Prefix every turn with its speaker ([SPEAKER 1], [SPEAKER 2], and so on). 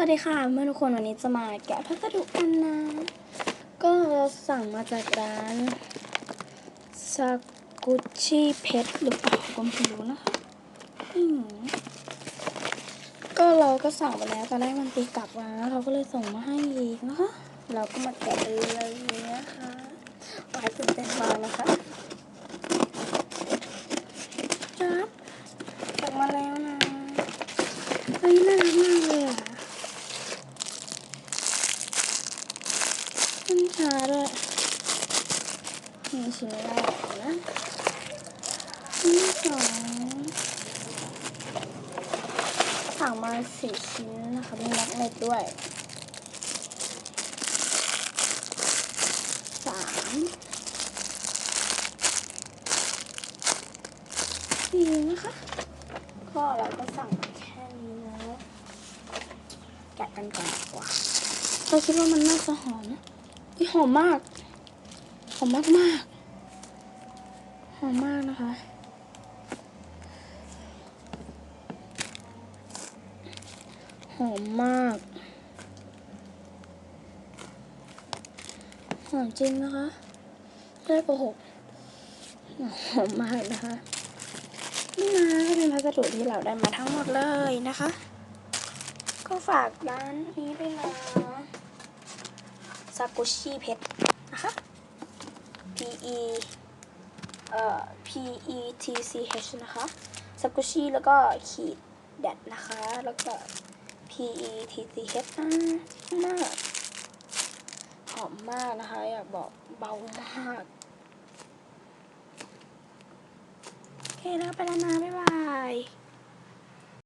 [SPEAKER 1] วัสดีค่ะเมื่อทุกคนวันนี้จะมาแกะพัสดุกันนะ ก็เราสั่งมาจากร้านซากุชิเพชหรือเปล่าก็ไม่รู้นะคะก็เราก็สั่งไปแล้วตอนแรกมันตีกลับมาเขาก็เลยส่งมาให้อีกนะคะ เราก็มาแกะเลยนะคะวายตื่นเต้นมากนะคะจับจับมาแล้วนะเฮ้ยน่ารักมากเลยอะ ขึ้นช้าด้วยมีชิ้นแรกนะชิ้นที่สองสั่งมาสี่ชิ้นนะคะมีแม็กเนตด้วยสามสี่นะคะก็เราก็สั่งแค่นี้นะแกะกันก่อนดีกว่าเราคิดว่ามันน่าจะหอมนะ หอมมาก หอมมากมากหอมมากนะคะ หอมมาก หอมจริงนะคะ ไม่ได้โกหก หอมมากนะคะ นี่นะก็เป็นพัสดุที่เราได้มาทั้งหมดเลยนะคะ ก็ฝากร้านนี้ด้วยนะ ซากุชิเพชรนะคะ P E เอ่อ P E T C H นะคะซากุชิแล้วก็ขีดแดดนะคะ แล้วก็ P E T C H นะมากหอมมากนะคะอยากบอกเบามากโอเคแล้วไปแล้วนะบ๊ายบาย